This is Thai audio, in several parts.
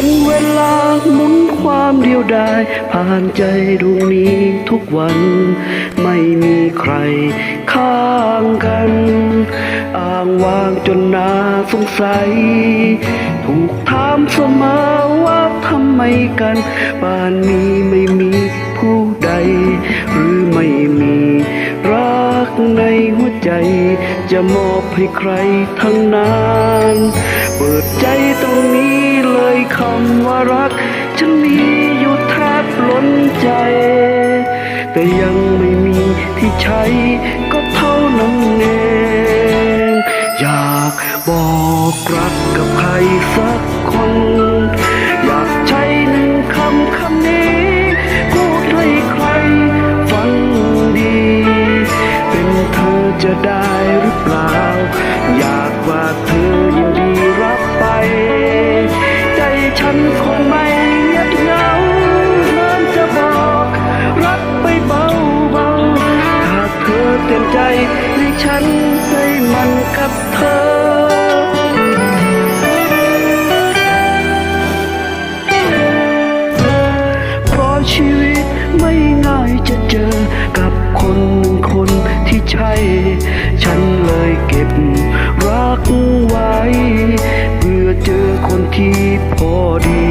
วันเวลาหมุนความเดียวดาย ผ่านใจดวงนี้ทุกวัน ไม่มีใครข้างกัน อ้างว้างจนน่าสงสัย ถูกถามเสมอว่าทำไมกันบ้านนี้ไม่มีผู้ใด หรือไม่มีรักในหัวใจ จะมอบให้ใครทั้งนั้น เปิดใจตรงนี้เลยคำว่ารัก ฉันมีอยู่แทบล้นใจ แต่ยังไม่มีที่ใช้ก็เท่านั้นเอง อยากบอกรักกับใครสัก ที่พอดี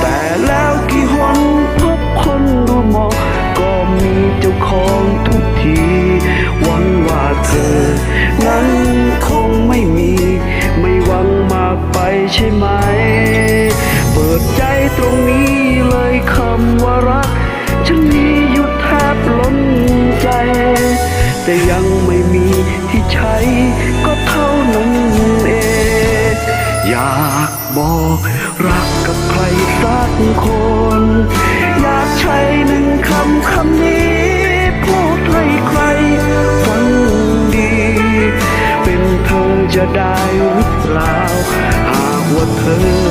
แต่แล้วกี่หนพบคนรู้หมาะก็มีเจ้าของทุกที หวังว่าเธอ นั้นคงไม่มี ไม่หวังมากไปใช่ไหม เปิดใจตรงนี้เลยคำว่ารัก ฉันมีอยู่แทบล้นใจ แต่ยังไม่มีที่ใช้ก็เท่านั้นเองอยาก บอก รักกับใครสักคน อยากใช้หนึ่งคำคำนี้ พูดให้ใครฟังดี เป็นเธอจะได้หรือเปล่าหากว่าเธอ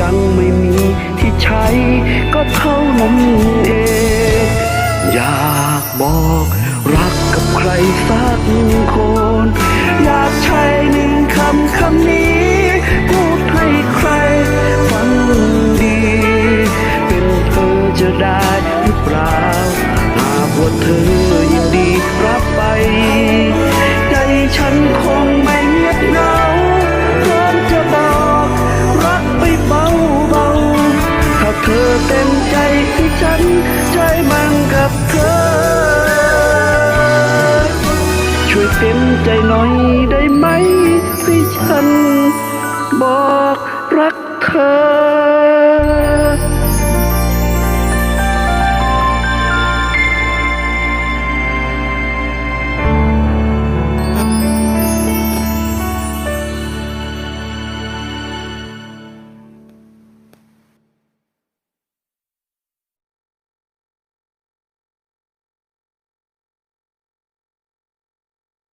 ยังไม่มีที่ใช้ ก็เท่านั้นเอง อยากบอกรักกับใครสักคน อยากใช้หนึ่งคำคำนี้พูดให้ใครฟังดี เป็นเธอจะได้หรือเปล่าหากว่าเธอยินดีรับไป ใจฉันคง เต็มใจหน่อยได้ไหมให้ฉันบอกรักเธอ